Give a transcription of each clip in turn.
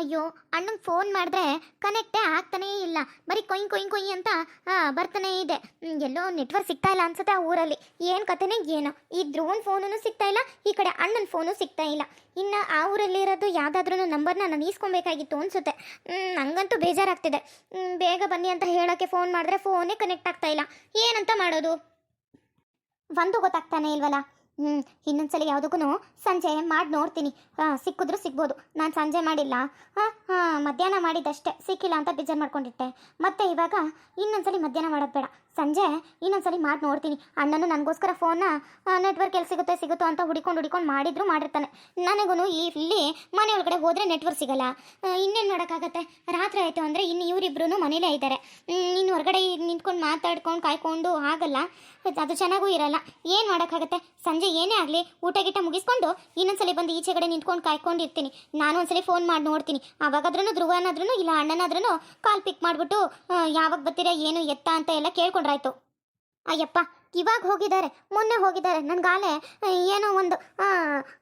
ಅಯ್ಯೋ ಅಣ್ಣಂಗೆ ಫೋನ್ ಮಾಡಿದ್ರೆ ಕನೆಕ್ಟೇ ಆಗ್ತಾನೇ ಇಲ್ಲ. ಬರೀ ಕೊಯ್ ಕೊಯ್ ಕೊಯ್ ಅಂತ ಬರ್ತಾನೇ ಇದೆ. ಎಲ್ಲೋ ನೆಟ್ವರ್ಕ್ ಸಿಗ್ತಾ ಇಲ್ಲ ಅನ್ಸುತ್ತೆ ಆ ಊರಲ್ಲಿ. ಏನು ಕತೆನೇ ಏನೋ. ಈ ಧ್ರುವನ್ ಫೋನು ಸಿಗ್ತಾ ಇಲ್ಲ, ಈ ಕಡೆ ಅಣ್ಣನ ಫೋನು ಸಿಗ್ತಾ ಇಲ್ಲ. ಇನ್ನು ಆ ಊರಲ್ಲಿ ಇರೋದು ಯಾವುದಾದ್ರೂ ನಂಬರ್ನ ನಾನು ಈಸ್ಕೊಬೇಕಾಗಿತ್ತು ಅನ್ಸುತ್ತೆ. ನಂಗಂತೂ ಬೇಜಾರಾಗ್ತಿದೆ. ಬೇಗ ಬನ್ನಿ ಅಂತ ಹೇಳೋಕ್ಕೆ ಫೋನ್ ಮಾಡಿದ್ರೆ ಫೋನೇ ಕನೆಕ್ಟ್ ಆಗ್ತಾ ಇಲ್ಲ. ಏನಂತ ಮಾಡೋದು? ಒಂದು ಗೊತ್ತಾಗ್ತಾನೆ ಇಲ್ವಲ್ಲ? ಹ್ಞೂ ಇನ್ನೊಂದ್ಸಲ ಯಾವುದಕ್ಕೂ ಸಂಜೆ ಮಾಡಿ ನೋಡ್ತೀನಿ. ಸಿಕ್ಕಿದ್ರು ಸಿಗ್ಬೋದು. ನಾನು ಸಂಜೆ ಮಾಡಿಲ್ಲ. ಹಾಂ ಹಾಂ, ಮಧ್ಯಾಹ್ನ ಮಾಡಿದ್ದಷ್ಟೇ. ಸಿಕ್ಕಿಲ್ಲ ಅಂತ ಬೇಜಾರು ಮಾಡ್ಕೊಂಡಿಟ್ಟೆ. ಮತ್ತೆ ಇವಾಗ ಇನ್ನೊಂದ್ಸಲಿ ಮಧ್ಯಾಹ್ನ ಮಾಡೋದು ಬೇಡ. ಸಂಜೆ ಇನ್ನೊಂದ್ಸಲಿ ಮಾಡಿ ನೋಡ್ತೀನಿ. ಅಣ್ಣನು ನನಗೋಸ್ಕರ ಫೋನ್ನ ನೆಟ್ವರ್ಕ್ ಎಲ್ಲಿ ಸಿಗುತ್ತೆ, ಸಿಗುತ್ತೋ ಅಂತ ಹುಡಿಕೊಂಡು ಹುಡಿಕೊಂಡು ಮಾಡಿದ್ರು ಮಾಡಿರ್ತಾನೆ. ನನಗೂ ಇಲ್ಲಿ ಮನೆ ಒಳಗಡೆ ಹೋದರೆ ನೆಟ್ವರ್ಕ್ ಸಿಗಲ್ಲ. ಇನ್ನೇನು ಮಾಡೋಕ್ಕಾಗತ್ತೆ? ರಾತ್ರಿ ಆಯಿತು ಅಂದರೆ ಇನ್ನು ಇವರಿಬ್ರು ಮನೇಲೇ ಇದ್ದಾರೆ. ಇನ್ನು ಹೊರಗಡೆ ನಿಂತ್ಕೊಂಡು ಮಾತಾಡ್ಕೊಂಡು, ಕಾಯ್ಕೊಂಡು ಆಗಲ್ಲ. ಅದು ಚೆನ್ನಾಗೂ ಇರಲ್ಲ. ಏನು ಮಾಡೋಕ್ಕಾಗತ್ತೆ? ಸಂಜೆ ಏನೇ ಆಗಲಿ, ಊಟ ಗೀಟ ಮುಗಿಸ್ಕೊಂಡು ಇನ್ನೊಂದ್ಸಲಿ ಬಂದು ಈಚೆ ಕಡೆ ನಿಂತ್ಕೊಂಡು ಕಾಯ್ಕೊಂಡಿರ್ತೀನಿ. ನಾನು ಒಂದ್ಸಲಿ ಫೋನ್ ಮಾಡಿ ನೋಡ್ತೀನಿ. ಅವಾಗಾದ್ರೂ ಧ್ರುವನಾದ್ರೂ ಇಲ್ಲ ಅಣ್ಣನಾದ್ರೂ ಕಾಲ್ ಪಿಕ್ ಮಾಡಿಬಿಟ್ಟು ಯಾವಾಗ ಬರ್ತೀರಾ, ಏನು ಎತ್ತ ಅಂತ ಎಲ್ಲ ಕೇಳ್ಕೊಂಡ್ರಾಯ್ತು. ಅಯ್ಯಪ್ಪ ಇವಾಗ ಹೋಗಿದ್ದಾರೆ, ಮೊನ್ನೆ ಹೋಗಿದ್ದಾರೆ. ನನಗಾಲೆ ಏನೋ ಒಂದು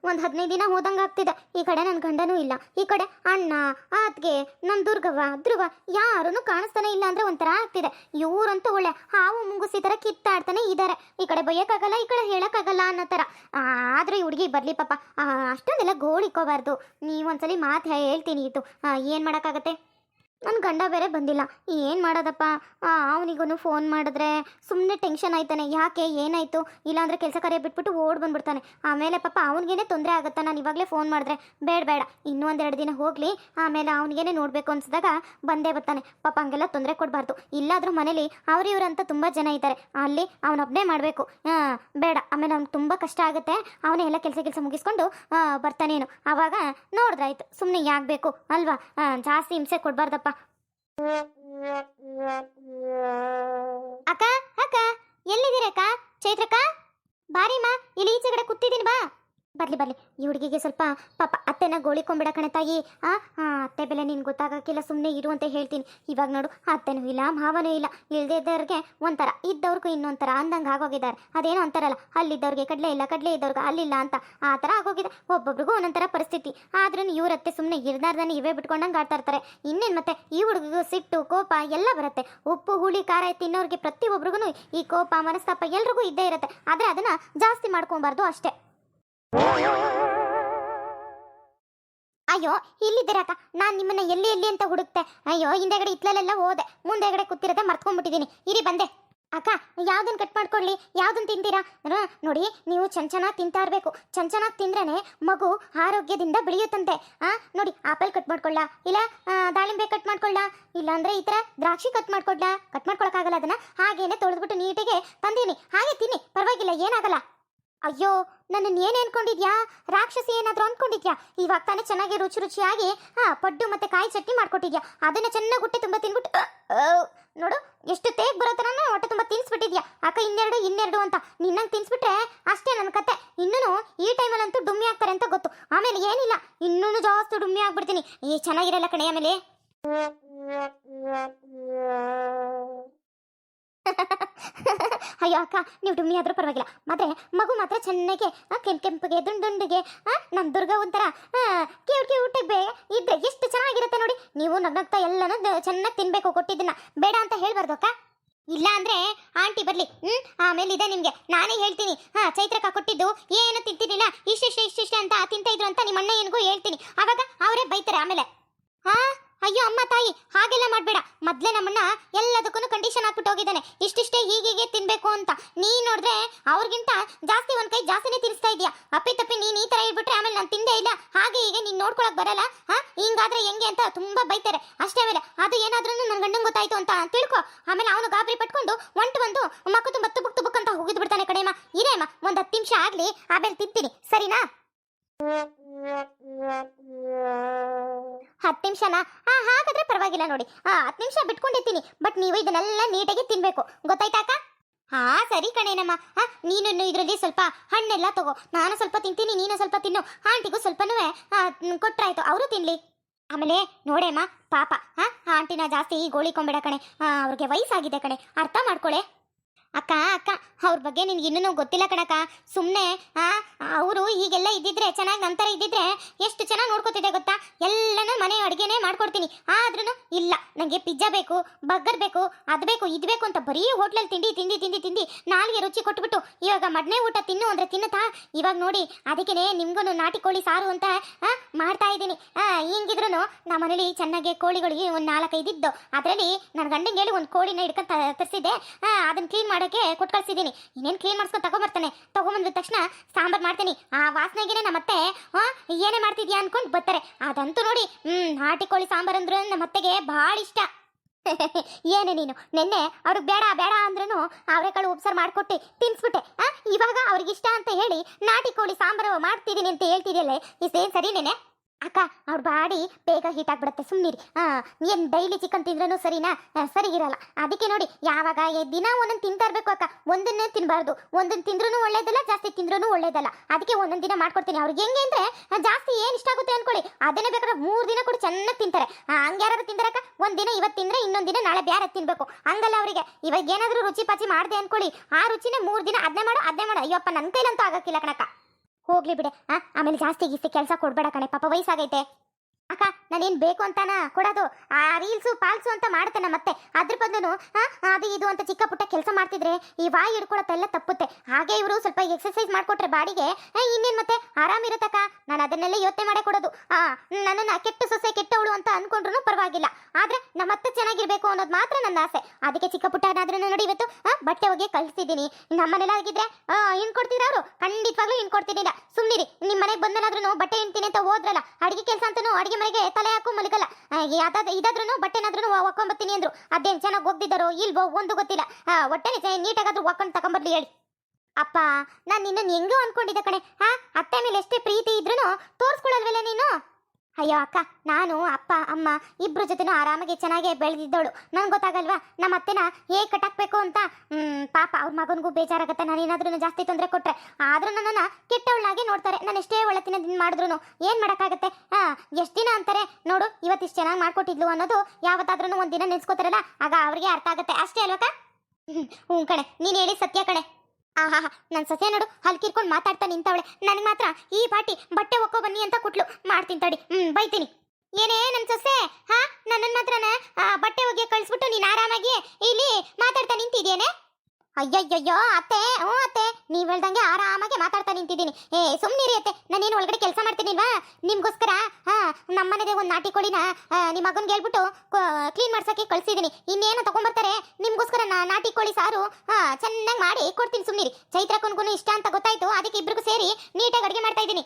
ಒಂದು ಹದಿನೈದು ದಿನ ಹೋದಂಗೆ ಆಗ್ತಿದೆ. ಈ ಕಡೆ ನನ್ನ ಗಂಡನೂ ಇಲ್ಲ. ಈ ಕಡೆ ಅಣ್ಣ ಅದ್ಗೆ ನಮ್ಮ ದುರ್ಗವ್ವ, ಧ್ರುವ ಯಾರೂ ಕಾಣಿಸ್ತಾನೆ ಇಲ್ಲ ಅಂದರೆ ಒಂಥರ ಆಗ್ತಿದೆ. ಇವರಂತೂ ಒಳ್ಳೆ ಹಾವು ಮುಂಗುಸಿ ಥರ ಕಿತ್ತಾಡ್ತಾನೆ ಇದ್ದಾರೆ ಈ ಕಡೆ ಬೈಯೋಕ್ಕಾಗಲ್ಲ, ಈ ಕಡೆ ಹೇಳೋಕ್ಕಾಗಲ್ಲ ಅನ್ನೋ ಥರ ಆದರೆ ಈ ಹುಡುಗಿ ಬರಲಿ ಪಾಪ. ಅಷ್ಟೊಂದೆಲ್ಲ ಗೋಳಿಕ್ಕೋಬಾರ್ದು ನೀವೊಂದ್ಸಲಿ ಮಾತು ಹೇಳ್ತೀನಿ ಇದು ಏನು ಮಾಡೋಕ್ಕಾಗತ್ತೆ? ನನ್ನ ಗಂಡ ಬೇರೆ ಬಂದಿಲ್ಲ. ಏನು ಮಾಡೋದಪ್ಪ? ಅವನಿಗೂ ಫೋನ್ ಮಾಡಿದ್ರೆ ಸುಮ್ಮನೆ ಟೆನ್ಷನ್ ಆಯ್ತಾನೆ. ಯಾಕೆ? ಏನಾಯಿತು? ಇಲ್ಲಾಂದರೆ ಕೆಲಸ ಕಾರ್ಯ ಬಿಟ್ಬಿಟ್ಟು ಓಡ್ ಬಂದ್ಬಿಡ್ತಾನೆ. ಆಮೇಲೆ ಪಾಪ ಅವನಿಗೇನೆ ತೊಂದರೆ ಆಗುತ್ತೆ? ನಾನು ಇವಾಗಲೇ ಫೋನ್ ಮಾಡಿದ್ರೆ. ಬೇಡ ಬೇಡ. ಇನ್ನೂ ಒಂದೆರಡು ದಿನ ಹೋಗಲಿ. ಆಮೇಲೆ ಅವನಿಗೇನೆ ನೋಡಬೇಕು ಅನ್ಸಿದಾಗ ಬಂದೇ ಬರ್ತಾನೆ. ಪಾಪ ಹಂಗೆಲ್ಲ ತೊಂದರೆ ಕೊಡಬಾರ್ದು. ಇಲ್ಲಾದರೂ ಮನೇಲಿ ಅಂತ ತುಂಬ ಜನ ಇದ್ದಾರೆ. ಅಲ್ಲಿ ಅವನೊಬ್ಬನೇ ಮಾಡಬೇಕು. ಬೇಡ. ಆಮೇಲೆ ಅವ್ನಿಗೆ ತುಂಬ ಕಷ್ಟ ಆಗುತ್ತೆ. ಅವನೇ ಎಲ್ಲ ಕೆಲಸ ಕೆಲಸ ಮುಗಿಸ್ಕೊಂಡು ಬರ್ತಾನೇನು. ಆವಾಗ ನೋಡಿದ್ರಾಯ್ತು. ಸುಮ್ಮನೆ ಯಾಗಬೇಕು ಅಲ್ವಾ? ಆ, ಜಾಸ್ತಿ ಹಿಂಸೆ ಕೊಡಬಾರ್ದಪ್ಪ. ಅಕ್ಕ ಅಕ್ಕ ಎಲ್ಲಿದ್ದೀರಕ್ಕ? ಚೈತ್ರಕ್ಕ? ಬಾರಿಮ್ಮ ಇಲ್ಲಿ ಈಚೆ ಕಡೆ ಕೂತಿದ್ದೀನಿ ಬಾ. ಬರ್ಲಿ ಬರ್ಲಿ. ಈ ಹುಡುಗಿಗೆ ಸ್ವಲ್ಪ ಪಾಪ ಅತ್ತೆನ ಗೋಳಿಕೊಂಬಿಡ ಕಣೆ ತಾಯಿ. ಆ ಆ, ಅತ್ತೆ ಬೆಲೆ ನಿನ್ಗೆ ಗೊತ್ತಾಗಕ್ಕಿಲ್ಲ ಸುಮ್ಮನೆ ಇರು ಅಂತ ಹೇಳ್ತೀನಿ. ಇವಾಗ ನೋಡು ಅತ್ತೆನೂ ಇಲ್ಲ ಮಾವನೂ ಇಲ್ಲ. ಇಲ್ದೇ ಇದ್ದವ್ರಿಗೆ ಒಂಥರ ಇದ್ದವ್ರಿಗೂ ಇನ್ನೊಂಥರ ಅಂದಂಗೆ ಆಗೋಗಿದ್ದಾರೆ. ಅದೇನೋ ಅಂತಾರಲ್ಲ ಅಲ್ಲಿದ್ದವ್ರಿಗೆ ಕಡಲೆ ಇಲ್ಲ ಕಡಲೆ ಇದ್ದವ್ರಿಗೆ ಅಲ್ಲಿಲ್ಲ ಅಂತ. ಆ ಥರ ಆಗೋಗಿದೆ. ಒಬ್ಬೊಬ್ರಿಗೂ ಒಂದೊಂಥರ ಪರಿಸ್ಥಿತಿ. ಆದ್ರೂ ಇವ್ರತ್ತೆ ಸುಮ್ಮನೆ ಇರ್ದಾರ್ದಾನೆ ಇವೇ ಬಿಟ್ಕೊಂಡಂಗೆ ಆಡ್ತಾ ಇರ್ತಾರೆ. ಇನ್ನೇನು ಮತ್ತೆ ಈ ಹುಡುಗಿಗೂ ಸಿಟ್ಟು ಕೋಪ ಎಲ್ಲ ಬರುತ್ತೆ. ಉಪ್ಪು ಹುಳಿ ಖಾರ ತಿನ್ನೋರಿಗೆ ಪ್ರತಿಯೊಬ್ಬರಿಗೂ ಈ ಕೋಪ ಮನಸ್ತಾಪ ಎಲ್ರಿಗೂ ಇದ್ದೇ ಇರುತ್ತೆ. ಆದರೆ ಅದನ್ನ ಜಾಸ್ತಿ ಮಾಡ್ಕೊಬಾರ್ದು ಅಷ್ಟೇ. ಅಯ್ಯೋ ಇಲ್ಲಿದ್ದೀರಕ್ಕ ನಾನು ನಿಮ್ಮನ್ನ ಎಲ್ಲಿ ಎಲ್ಲಿ ಅಂತ ಹುಡುಕ್ತೆ. ಅಯ್ಯೋ, ಹಿಂದೆಗಡೆ ಇತ್ಲಲ್ಲೆಲ್ಲ ಹೋದೆ. ಮುಂದೆಗಡೆ ಕೂತಿರೋದೆ ಮರ್ತ್ಕೊಂಡ್ಬಿಟ್ಟಿದ್ದೀನಿ. ಇರಿ, ಬಂದೆ. ಅಕ್ಕ ಯಾವ್ದನ್ನ ಕಟ್ ಮಾಡ್ಕೊಳ್ಳಿ ಯಾವ್ದನ್ನ ತಿಂತೀರಾ? ನೋಡಿ, ನೀವು ಚೆನ್ನಾಗಿ ತಿಂತಾ ಇರಬೇಕು. ಚೆನ್ನ ಚೆನ್ನಾಗಿ ತಿಂದ್ರೇನೆ ಮಗು ಆರೋಗ್ಯದಿಂದ ಬೆಳೆಯುತ್ತಂತೆ. ಆ, ನೋಡಿ, ಆಪಲ್ ಕಟ್ ಮಾಡ್ಕೊಳ್ಳ ಇಲ್ಲ ದಾಳಿಂಬೆ ಕಟ್ ಮಾಡ್ಕೊಳ್ಳ ಇಲ್ಲ ಅಂದ್ರೆ ಈ ತರ ದ್ರಾಕ್ಷಿ ಕಟ್ ಮಾಡ್ಕೊಡ್ಲಾ? ಕಟ್ ಮಾಡ್ಕೊಳಕ್ಕಾಗಲ್ಲ ಅದನ್ನ? ಹಾಗೇನೆ ತೊಳೆದ್ಬಿಟ್ಟು ನೀಟಿಗೆ ತಂದೀನಿ. ಹಾಗೆ ತಿನ್ನಿ. ಪರವಾಗಿಲ್ಲ, ಏನಾಗಲ್ಲ. ಅಯ್ಯೋ, ನನ್ನನ್ನು ಏನು ಅನ್ಕೊಂಡಿದ್ಯಾ? ರಾಕ್ಷಸಿ ಏನಾದ್ರೂ ಅಂದ್ಕೊಂಡಿದ್ಯಾ ಇವಾಗ ತಾನೇ ಚೆನ್ನಾಗಿ ರುಚಿ ರುಚಿಯಾಗಿ ಹಾ ಪಡ್ಡು ಮತ್ತೆ ಕಾಯಿ ಚಟ್ನಿ ಮಾಡ್ಕೊಟ್ಟಿದ್ಯಾ? ಅದನ್ನ ಚೆನ್ನಾಗಿ ಹೊಟ್ಟೆ ತುಂಬ ತಿನ್ಬಿಟ್ಟು ನೋಡು, ಎಷ್ಟು ತೇಗ್ ಬರೋ ಥರ ಹೊಟ್ಟೆ ತುಂಬ ತಿನ್ಸ್ಬಿಟ್ಟಿದ್ಯಾ? ಅಕ್ಕ, ಇನ್ನೆರಡು ಇನ್ನೆರಡು ಅಂತ. ನಿನ್ನಂಗೆ ತಿನ್ಸ್ಬಿಟ್ರೆ ಅಷ್ಟೇ ನನ್ನ ಕತೆ. ಇನ್ನೂ ಈ ಟೈಮಲ್ಲಂತೂ ಡುಮ್ಮಿ ಆಗ್ತಾರೆ ಅಂತ ಗೊತ್ತು. ಆಮೇಲೆ ಏನಿಲ್ಲ ಇನ್ನೂ ಜಾಸ್ತಿ ಡುಮ್ಮಿ ಆಗ್ಬಿಡ್ತೀನಿ. ಈ ಚೆನ್ನಾಗಿರಲ್ಲ ಕಣೆ ಆಮೇಲೆ. ಅಯ್ಯೋ ಅಕ್ಕ, ನೀವು ಡುಮ್ಮಿ ಆದ್ರೂ ಪರವಾಗಿಲ್ಲ. ಮತ್ತೆ ಮಗು ಮಾತ್ರ ಚೆನ್ನಾಗಿ ಕೆಂಪ್ ಕೆಂಪಗೆ ದುಂಡ್ ದುಂಡಿಗೆ ನಮ್ಮ ದುರ್ಗ ಒಂಥರ ಕ್ಯೂಟ್ ಊಟಕ್ಕೆ ಬೇ ಇದ್ರೆ ಎಷ್ಟು ಚೆನ್ನಾಗಿರುತ್ತೆ ನೋಡಿ. ನೀವು ನಗ್ನಗ್ತಾ ಎಲ್ಲನೂ ಚೆನ್ನಾಗಿ ತಿನ್ಬೇಕು ಕೊಟ್ಟಿದ್ದನ್ನ. ಬೇಡ ಅಂತ ಹೇಳ್ಬಾರ್ದು ಅಕ್ಕ. ಇಲ್ಲ ಅಂದ್ರೆ ಆಂಟಿ ಬರ್ಲಿ, ಹ್ಮ್? ಆಮೇಲೆ ಇದೆ ನಿಮ್ಗೆ. ನಾನೇ ಹೇಳ್ತೀನಿ. ಹಾ ಚೈತ್ರಕ ಕೊಟ್ಟಿದ್ದು. ಏನು ತಿಂತಿರ್ಲಿಲ್ಲ ಇಷ್ಟಿಷ್ಟು ಇಷ್ಟಿಷ್ಟೇ ಅಂತ ತಿಂತ ಇದ್ರು ಅಂತ ನಿಮ್ಮ ಅಣ್ಣ ಏನಿಗೂ ಹೇಳ್ತೀನಿ. ಅವಾಗ ಅವರೇ ಬೈತಾರೆ ಆಮೇಲೆ. ಅಯ್ಯೋ, ಅಮ್ಮ ತಾಯಿ, ಹಾಗೆಲ್ಲ ಮಾಡಬೇಡ. ಮೊದ್ಲೇ ನಮ್ಮನ್ನ ಎಲ್ಲದಕ್ಕೂ ಕಂಡೀಷನ್ ಹಾಕ್ಬಿಟ್ಟು ಹೋಗಿದ್ದಾನೆ. ಇಷ್ಟಿಷ್ಟೇ ಹೀಗೆ ತಿನ್ಬೇಕು ಅಂತ. ನೀ ನೋಡಿದ್ರೆ ಅವ್ರಿಗಿಂತ ಜಾಸ್ತಿ ಒಂದ್ ಕೈ ಜಾಸ್ತಿನೇ ತಿನ್ನಿಸ್ತಾ ಇದೀಯಾ ಅಪ್ಪಿ ತಪ್ಪಿ ನೀನ್ ಈ ತರ ಹೇಳ್ಬಿಟ್ರೆ ಆಮೇಲೆ ನಾನು ತಿಂದೇ ಇಲ್ಲ. ಹಾಗೆ ಹೀಗೆ ನೀನ್ ನೋಡ್ಕೊಳಕ್ ಬರಲ್ಲ, ಹಾ? ಹಿಂಗಾದ್ರೆ ಹೆಂಗೆ ಅಂತ ತುಂಬಾ ಬೈತಾರೆ. ಅಷ್ಟೇ ಆಮೇಲೆ ಅದು ಏನಾದ್ರೂ ನನ್ ಗಂಡಂಗ್ ಗೊತ್ತಾಯ್ತು ಅಂತ ತಿಳ್ಕೊ. ಆಮೇಲೆ ಅವನು ಗಾಬರಿ ಪಟ್ಕೊಂಡು ಒಂಟು ಬಂದು ಮಕ್ಕ ತುಂಬ ತುಬುಕ್ ತುಬುಕ್ ಅಂತ ಹೋಗಿದ್ಬಿಡ್ತಾನೆ ಕಡೆಯಮ್ಮ ಇರೇಮ್ಮ ಒಂದ್ ಹತ್ತು ನಿಮಿಷ ಆಗ್ಲಿ, ಆಮೇಲೆ ತಿಂತೀನಿ. ಸರಿನಾ? ಹತ್ತು ನಿಮಿಷನಾ? ಹಾ ಹಾಗಾದ್ರೆ ಪರವಾಗಿಲ್ಲ ನೋಡಿ. ಹಾ ಹತ್ತು ನಿಮಿಷ ಬಿಟ್ಕೊಂಡಿರ್ತೀನಿ ಬಟ್ ನೀವು ಇದನ್ನೆಲ್ಲ ನೀಟಾಗಿ ತಿನ್ಬೇಕು. ಗೊತ್ತಾಯ್ತಾ ಅಕ್ಕ? ಹಾ, ಸರಿ ಕಣೇನಮ್ಮ ಹಾ ನೀನು ಇದರಲ್ಲಿ ಸ್ವಲ್ಪ ಹಣ್ಣೆಲ್ಲ ತಗೋ. ನಾನು ಸ್ವಲ್ಪ ತಿಂತೀನಿ, ನೀನು ಸ್ವಲ್ಪ ತಿನ್ನು. ಆಂಟಿಗೂ ಸ್ವಲ್ಪನೂ ಕೊಟ್ರಾಯ್ತು. ಅವರು ತಿನ್ಲಿ. ಆಮೇಲೆ ನೋಡೇಮ್ಮ ಪಾಪ. ಹಾ ಆಂಟಿನ ಜಾಸ್ತಿ ಗೋಳಿಕೊಂಬೇಡ ಕಣೆ. ಅವ್ರಿಗೆ ವಯಸ್ಸಾಗಿದೆ ಕಣೆ. ಅರ್ಥ ಮಾಡ್ಕೊಳೆ. ಅಕ್ಕ ಅಕ್ಕ, ಅವ್ರ ಬಗ್ಗೆ ನಿನ್ಗೆ ಇನ್ನೂ ಗೊತ್ತಿಲ್ಲ ಕಣಕ್ಕ. ಸುಮ್ಮನೆ ಅವರು ಈಗೆಲ್ಲ ಇದ್ದಿದ್ರೆ, ಚೆನ್ನಾಗಿ ನಂತರ ಇದ್ದಿದ್ರೆ ಎಷ್ಟು ಚೆನ್ನಾಗಿ ನೋಡ್ಕೋತಿದ್ದೆ ಗೊತ್ತಾ? ಎಲ್ಲನೂ ಮನೆ ಅಡುಗೆನೇ ಮಾಡ್ಕೊಡ್ತೀನಿ. ಆದ್ರೂ ಇಲ್ಲ ನನಗೆ ಪಿಜ್ಜಾ ಬೇಕು, ಬರ್ಗರ್ ಬೇಕು, ಅದು ಬೇಕು, ಇದು ಬೇಕು ಅಂತ ಬರೀ ಹೋಟ್ಲಲ್ಲಿ ತಿಂಡಿ ತಿಂಡಿ ತಿಂಡಿ ತಿಂಡಿ ನಾಲ್ಗೆ ರುಚಿ ಕೊಟ್ಬಿಟ್ಟು ಇವಾಗ ಮಡ್ನೆ ಊಟ ತಿನ್ನು ಅಂದ್ರೆ ತಿನ್ನುತ್ತಾ? ಇವಾಗ ನೋಡಿ ಅದಕ್ಕೇ ನಿಮ್ಗೂ ನಾಟಿ ಕೋಳಿ ಸಾರು ಅಂತ ಮಾಡ್ತಾ ಇದ್ದೀನಿ. ಹಿಂಗಿದ್ರು ನಮ್ಮ ಮನೇಲಿ ಚೆನ್ನಾಗಿ ಕೋಳಿಗಳಿಗೆ ಒಂದು ನಾಲ್ಕೈದು ಇದ್ದು ಅದರಲ್ಲಿ ನನ್ನ ಗಂಡಂಗೆ ಹೇಳಿ ಒಂದು ಕೋಳಿನ ಹಿಡ್ಕೊಂಡು ತರಿಸಿದ್ದೆ. ಅದನ್ನ ಕ್ಲೀನ್ ಮಾಡೋಕ್ಕೆ ಕೊಟ್ಟು ಕಳ್ಸಿದ್ದೀನಿ. ಇನ್ನೇನು ಕ್ಲೀನ್ ಮಾಡಿಸ್ಕೊಂಡು ತಗೊಂಬರ್ತಾನೆ. ತಗೊಂಬಂದ ತಕ್ಷಣ ಸಾಂಬಾರ್ ಮಾಡ್ತೀನಿ. ಆ ವಾಸನೆಗೆ ನಮ್ಮತ್ತೆ ಆ, ಏನೇ ಮಾಡ್ತಿದ್ಯಾ ಅನ್ಕೊಂಡು ಬರ್ತಾರೆ. ಅದಂತೂ ನೋಡಿ ಹ್ಮ್ ನಾಟಿ ಕೋಳಿ ಸಾಂಬಾರ್ ಅಂದ್ರೆ ನಮ್ಮ ಅತ್ತೆಗೆ ಭಾಳ ಇಷ್ಟ. ಏನೇ ನೀನು ನಿನ್ನೆ ಅವ್ರಿಗೆ ಬೇಡ ಬೇಡ ಅಂದ್ರೂ ಅವರೆಕಾಳು ಉಪ್ಸಾರು ಮಾಡ್ಕೊಟ್ಟು ತಿನ್ಸ್ಬಿಟ್ಟೆ. ಇವಾಗ ಅವ್ರಿಗೆ ಇಷ್ಟ ಅಂತ ಹೇಳಿ ನಾಟಿ ಕೋಳಿ ಸಾಂಬಾರು ಮಾಡ್ತಿದ್ದೀನಿ ಅಂತ ಹೇಳ್ತಿದ್ಯಲ್ಲೇ ಇದೇನು ಸರಿ ನೆನೆ ಅಕ್ಕ, ಅವ್ರ ಬಾಡಿ ಬೇಗ ಹೀಟ್ ಆಗ್ಬಿಡುತ್ತೆ ಸುಮ್ಮನಿರಿ ಏನು ಡೈಲಿ ಚಿಕನ್ ತಿಂದ್ರೂ ಸರಿನಾ? ಸರಿಗಿರಲ್ಲ ಅದಕ್ಕೆ ನೋಡಿ, ಯಾವಾಗ ದಿನ ಒಂದೊಂದು ತಿಂತಾ ಇರಬೇಕು ಅಕ್ಕ. ಒಂದನ್ನೇ ತಿನ್ನಬಾರ್ದು ಒಂದೊಂದು ತಿಂದ್ರೂ ಒಳ್ಳೇದಲ್ಲ, ಜಾಸ್ತಿ ತಿಂದ್ರೂ ಒಳ್ಳೇದಲ್ಲ. ಅದಕ್ಕೆ ಒಂದೊಂದು ದಿನ ಮಾಡ್ಕೊಡ್ತೀನಿ. ಅವ್ರಿಗೆ ಹೆಂಗೆ ಅಂದ್ರೆ ಜಾಸ್ತಿ ಏನು ಇಷ್ಟ ಆಗುತ್ತೆ ಅಂದ್ಕೊಳ್ಳಿ ಅದನ್ನೇ ಬೇಕಾದ್ರೆ ಮೂರು ದಿನ ಕೂಡ ಚೆನ್ನಾಗಿ ತಿಂತಾರೆ. ಹಂಗೆ ಯಾರು ತಿಂತಾರಕ್ಕ ಒಂದು ದಿನ ಇವತ್ತು ತಿಂದರೆ ಇನ್ನೊಂದು ದಿನ ನಾಳೆ ಬೇರೆ ತಿನ್ಬೇಕು. ಹಂಗಲ್ಲ ಅವರಿಗೆ. ಇವಾಗ ಏನಾದರೂ ರುಚಿ ಪಾಚಿ ಮಾಡಿದೆ ಅಂದ್ಕೊಳ್ಳಿ ಆ ರುಚಿನೇ ಮೂರು ದಿನ ಅದನ್ನೇ ಮಾಡು ಅದನ್ನೇ ಮಾಡು. ಅಯ್ಯಪ್ಪ ನನ್ನ ಕೈಲಂತೂ ಆಗೋಕ್ಕಿಲ್ಲ ಕಣಕ್ಕ. ಹೋಗ್ಲಿ ಬಿಡೆ ಆ? ಆಮೇಲೆ ಜಾಸ್ತಿ ಗೀಸ್ತಿ ಕೆಲಸ ಕೊಡ್ಬೇಡ ಕಣೆ ಪಾಪ ವಯಸ್ಸಾಗೈತೆ. ಅಕ್ಕ, ನಾನೇನು ಬೇಕು ಅಂತಾನ? ಕೊಡೋದು. ಆ ರೀಲ್ಸು ಪಾಲ್ಸು ಅಂತ ಮಾಡ್ತೇನೆ ಮತ್ತೆ. ಅದ್ರ ಬದಲು ಅದು ಇದು ಅಂತ ಚಿಕ್ಕ ಪುಟ್ಟ ಕೆಲಸ ಮಾಡ್ತಿದ್ರೆ ಈ ವಾಯಿ ಹಿಡ್ಕೊಳತ್ತೆಲ್ಲ ತಪ್ಪುತ್ತೆ. ಹಾಗೆ ಇವರು ಸ್ವಲ್ಪ ಎಕ್ಸರ್ಸೈಸ್ ಮಾಡಿಕೊಟ್ರೆ ಬಾಡಿಗೆ ಇನ್ನೇನು ಮತ್ತೆ? ಆರಾಮಿರುತ್ತಕ್ಕ ನಾನು ಅದನ್ನೆಲ್ಲ ಯೋಚನೆ ಮಾಡೇ ಕೊಡೋದು. ಆ, ನನ್ನನ್ನು ಕೆಟ್ಟ ಸೊಸೆ ಕೆಟ್ಟವಳು ಅಂತ ಅಂದ್ಕೊಂಡ್ರು ಪರವಾಗಿಲ್ಲ. ಆದ್ರೆ ನಮ್ಮ ಅತ್ತೆ ಚೆನ್ನಾಗಿರ್ಬೇಕು ಅನ್ನೋದು ಮಾತ್ರ ನನ್ನ ಆಸೆ. ಅದಕ್ಕೆ ಚಿಕ್ಕ ಪುಟ್ಟ ನೋಡಿ ಇವತ್ತು ಬಟ್ಟೆ ಹೋಗಿ ಕಳಿಸ್ತಿದ್ದೀನಿ ನಮ್ಮನೆಲ್ಲ ಆಗಿದ್ರೆ ಇನ್ ಕೊಡ್ತೀರಾ ಅವರು? ಖಂಡಿತವಾಗ್ಲೂ ಇನ್ ಕೊಡ್ತಿದ್ದಿಲ್ಲ ಸುಮ್ಮನಿರಿ ನಿಮ್ಮ ಮನೆಗೆ ಬಂದನಾದ್ರೂ ಬಟ್ಟೆ ಹಿಂಡ್ತೀನಿ ಅಂತ ಹೋದ್ರಲ್ಲ, ಅಡಿಗೆ ಕೆಲಸ ಅಂತನೂ ಅಡಿಗೆ ಮನೆಗೆ ತಲೆ ಹಾಕು ಮಲಗಲ್ಲ. ಯಾವ್ದಾದ್ರು ಇದಾದ್ರೂ ಬಟ್ಟೆನಾದ್ರೂ ಒಕ್ಕೊಂಬತ್ತೀನಿ ಅಂದ್ರು. ಅದೇನ್ ಚೆನ್ನಾಗಿ ಹೋಗ್ತಿದ್ದಾರೋ ಇಲ್ವೋ ಒಂದು ಗೊತ್ತಿಲ್ಲ. ಒಟ್ಟೆ ನೀಟಾಗಾದ್ರೂ ಒಕ್ಕೊಂಡು ತಗೊಂಬರ್ಲಿ ಹೇಳಿ. ಅಪ್ಪ, ನಾನು ನಿನ್ನನ್ನು ಹೆಂಗೋ ಅನ್ಕೊಂಡಿದ್ದೆ ಕಣೆ. ಹಾ ಅತ್ತೆ ಮೇಲೆ ಎಷ್ಟೇ ಪ್ರೀತಿ ಇದ್ರೂ ತೋರಿಸ್ಕೊಳ್ಳಲ್ವಲ್ಲ ನೀನು? ಅಯ್ಯೋ ಅಕ್ಕ ನಾನು ಅಪ್ಪ ಅಮ್ಮ ಇಬ್ರು ಜೊತೆನೂ ಆರಾಮಾಗಿ ಚೆನ್ನಾಗಿ ಬೆಳೆದಿದ್ದವಳು ನಂಗೆ ಗೊತ್ತಾಗಲ್ವಾ ನಮ್ಮ ಅತ್ತೆನ ಹೇಗೆ ಕಟ್ಟಾಕ್ಬೇಕು ಅಂತ ಹ್ಮ್, ಪಾಪ ಅವ್ರ ಮಗನಿಗೂ ಬೇಜಾರಾಗತ್ತೆ ನಾನು ಏನಾದ್ರೂ ಜಾಸ್ತಿ ತೊಂದರೆ ಕೊಟ್ರೆ ಆದ್ರೂ ನನ್ನನ್ನು ಕೆಟ್ಟವಳಾಗೆ ನೋಡ್ತಾರೆ ನಾನು ಎಷ್ಟೇ ಒಳತಿನದಿಂದ ದಿನ ಮಾಡಿದ್ರು ಏನು ಮಾಡೋಕ್ಕಾಗತ್ತೆ ಹಾ ಎಷ್ಟು ದಿನ ಅಂತಾರೆ ನೋಡು ಇವತ್ತಿಷ್ಟು ಚೆನ್ನಾಗಿ ಮಾಡ್ಕೊಟ್ಟಿದ್ಲು ಅನ್ನೋದು ಯಾವತ್ತಾದ್ರೂ ಒಂದು ದಿನ ನೆನ್ಸ್ಕೊತಾರಲ್ಲ ಆಗ ಅವ್ರಿಗೆ ಅರ್ಥ ಆಗುತ್ತೆ ಅಷ್ಟೇ ಅಲ್ವಕ್ಕ ಹ್ಞೂ ಕಣೆ ನೀನು ಹೇಳಿ ಸತ್ಯ ಕಣೆ ಆಹಾ ನನ್ನ ಸೊಸೆ ನೋಡು, ಹಲ್ ಕಿರ್ಕೊಂಡ್ ಮಾತಾಡ್ತಾ ನಿಂತವಳೆ. ನನಗೆ ಮಾತ್ರ ಈ ಪಾಟಿ ಬಟ್ಟೆ ಒಕ್ಕೋ ಬನ್ನಿ ಅಂತ ಕುಟ್ಲು. ಮಾಡ್ತೀನಿ ತಡಿ. ಹ್ಮ್, ಬೈತೀನಿ. ಏನೇ ನನ್ನ ಸೊಸೆ? ಹಾ ನನ್ನನ್ನು ಮಾತ್ರನ? ಬಟ್ಟೆ ಒಗೆ ಕಳಿಸ್ಬಿಟ್ಟು ನೀನು ಆರಾಮಾಗಿ ಇಲ್ಲಿ ಮಾತಾಡ್ತಾ ನಿಂತಿದ್ಯೇನೆ? ಅಯ್ಯಯ್ಯಯ್ಯೋ, ಅತ್ತೆ, ಹ್ಞೂ ಅತ್ತೆ. ನೀವು ಹೇಳ್ದಂಗೆ ಆರಾಮಾಗಿ ಮಾತಾಡ್ತಾ ನಿಂತಿದ್ದೀನಿ. ಏ ಸುಮ್ಮನಿರಿ ಅತ್ತೆ. ನಾನೇನು ಒಳಗಡೆ ಕೆಲಸ ಮಾಡ್ತೀನಿಲ್ವಾ ನಿಮ್ಗೋಸ್ಕರ, ಹಾ ನಮ್ಮನೆದೇ ಒಂದು ನಾಟಿ ಕೋಳಿನ ನಿಮ್ಮ ಮಗನ್ಗೆ ಹೇಳ್ಬಿಟ್ಟು ಕ್ಲೀನ್ ಮಾಡ್ಸೋಕ್ಕೆ ಕಳಿಸಿದ್ದೀನಿ. ಇನ್ನೇನು ತೊಗೊಂಬರ್ತಾರೆ? ನಿಮ್ಗೋಸ್ಕರ ನಾ, ನಾಟಿ ಕೋಳಿ ಸಾರು, ಹಾ, ಚೆನ್ನಾಗಿ ಮಾಡಿ ಕೊಡ್ತೀನಿ ಸುಮ್ಮನಿರಿ ಚೈತ್ರ ಕುನ್ಗುನು ಇಷ್ಟ ಅಂತ ಗೊತ್ತಾಯ್ತು. ಅದಕ್ಕೆ ಇಬ್ರಿಗೂ ಸೇರಿ ನೀಟಾಗಿ ಅಡುಗೆ ಮಾಡ್ತಾ ಇದ್ದೀನಿ.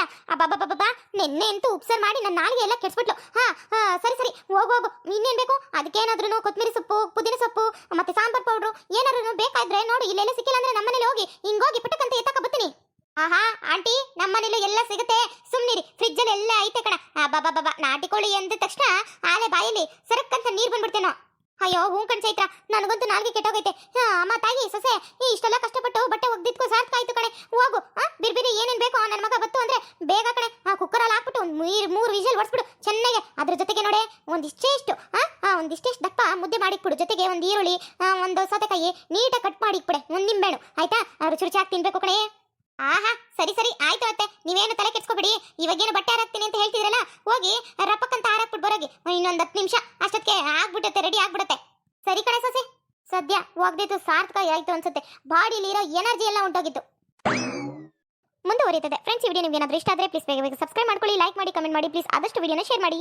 ಸಾಂಬಾರ್ ಅಬ್ಬಾ ನಿನ್ನೆ ಅಂತೂ ಉಪ್ಸಾರ್ ಮಾಡಿ ನನ್ನ ನಾಲಿಗೆ ಎಲ್ಲ ಕೆಡ್ಸ್ಬಿಟ್ಲು. ಹಾ ಹಾ, ಸರಿ ಸರಿ, ಹೋಗು ಹೋಗು. ಇನ್ನೇನು ಬೇಕು? ಅದಕ್ಕೇನಾದ್ರೂ ಕೊತ್ತಂಬರಿ ಸೊಪ್ಪು, ಪುದೀನ ಸೊಪ್ಪು, ಮತ್ತೆ ಸಾಂಬಾರ್ ಪೌಡ್ರು ಏನಾದ್ರೂ ಬೇಕಾದ್ರೆ ನೋಡು. ಇಲ್ಲೆಲ್ಲ ಸಿಕ್ಕಿಲ್ಲ ಅಂದ್ರೆ ನಮ್ಮನೇಲಿ ಹೋಗಿ ಹಿಂಗೋಗಿ ಪುಟ್ಟಕ್ಕಂತ ಎತ್ತಕ ಬತ್ತೀನಿ ಆಹಾ, ಆಂಟಿ, ನಮ್ಮನೇಲೂ ಎಲ್ಲ ಸಿಗುತ್ತೆ. ಸುಮ್ನಿರಿ ಫ್ರಿಜ್ಜಲ್ಲಿ ಎಲ್ಲ ಐತೆ ಕಣ. ಬಾಬಾ ನಾಟಿ ಕೋಳಿ ಎಂದ ತಕ್ಷಣ ಆಲೆ ಬಾಯಲ್ಲಿ ಸರಕ್ಕಂತ ನೀರು ಬಂದ್ಬಿಡ್ತೇನೋ. ಅಯ್ಯೋ ಹೂ ಕಣ್ ಚೈತ್ರ, ನನಗಂತೂ ನಾಲ್ಗೆ ಕೆಟ್ಟೋಗೈತೆ. ಅಮ್ಮ, ತಾಯಿ, ಸೊಸೆ, ಈ ಇಷ್ಟೆಲ್ಲ ಕಷ್ಟಪಟ್ಟು ಬಟ್ಟೆ ಒಗ್ದಿದ್ಕೋ ಸಾರ್ಥಕ ಆಯ್ತು ಕಣೆ. ಹೋಗು ಬಿರ್ಬಿರಿ ಏನೇನ್ ಬೇಕು ನನ್ನ ಮಗ ಬತ್ತು ಅಂದ್ರೆ ಬೇಗ ಕಣೆ. ಆ ಕುಕ್ಕರಲ್ಲಿ ಹಾಕ್ಬಿಟ್ಟು ಒಂದು ಮೂರು ಮೂರು ವಿಷಲ್ ಹೊಡ್ಸ್ಬಿಡು ಚೆನ್ನಾಗೆ. ಅದ್ರ ಜೊತೆಗೆ ನೋಡೆ ಒಂದಿಷ್ಟೇ ಇಷ್ಟು ಹಾ ಒಂದಿಷ್ಟೆಷ್ಟು ದಪ್ಪ ಮುದ್ದೆ ಮಾಡಿಕ್ಬಿಡು ಜೊತೆಗೆ ಒಂದು ಈರುಳ್ಳಿ ಒಂದು ಸೌತೆಕಾಯಿ, ನೀಟಾಗಿ ಕಟ್ ಮಾಡಿಕ್ಬಿಡೆ ಒಂದು ನಿಂಬೆಣ್ಣು ಆಯ್ತಾ? ರುಚಿ ರುಚಿಯಾಗಿ ತಿನ್ಬೇಕು ಕಣೆ. ಆಹಾ, ಸರಿ ಸರಿ, ಆಯ್ತು ಅತ್ತೆ. ನೀವೇನು ತಲೆ ಕೆಡ್ಸ್ಕೊಬೇಡಿ. ಇವಾಗೇನು ಬಟ್ಟೆ ಹಾರಾಕ್ತೀನಿ ಅಂತ ಹೇಳ್ತಿದ್ರಲ್ಲ, ಹೋಗಿ ರಪ್ಪಕ್ಕಂತ ಹಾರಾಕ್ಬಿಟ್ಟು ಬರೋಗಿ. ಇನ್ನೊಂದು ಹತ್ತು ನಿಮಿಷ, ಅಷ್ಟೊತ್ತಿಗೆ ಆಗ್ಬಿಡುತ್ತೆ ರೆಡಿ ಆಗ್ಬಿಡುತ್ತೆ. ಸರಿ ಕಣೆ ಸೊಸೆ. ಸದ್ಯ ಒಗ್ದಿದ್ದು ಸಾರ್ಥಕ ಆಯ್ತು ಅನ್ಸುತ್ತೆ. ಬಾಡಿಲಿರೋ ಎನರ್ಜಿ ಎಲ್ಲ ಉಂಟೋಗಿತ್ತು ಮುಂದುವರಿಯುತ್ತದೆ ಫ್ರೆಂಡ್ಸ್ ಈ ವಿಡಿಯೋ ನಿಮ್ಗೆ ಏನಾದರೂ ಇಷ್ಟ ಆದರೆ ಪ್ಲೀಸ್ ಬೇಗ ಬೇಗ ಸಬ್ಸ್ಕ್ರೈಬ್ ಮಾಡ್ಕೊಳ್ಳಿ ಲೈಕ್ ಮಾಡಿ ಕಮೆಂಟ್ ಮಾಡಿ ಪ್ಲೀಸ್ ಆದಷ್ಟು ವಿಡಿಯೋನ ಶೇರ್ ಮಾಡಿ.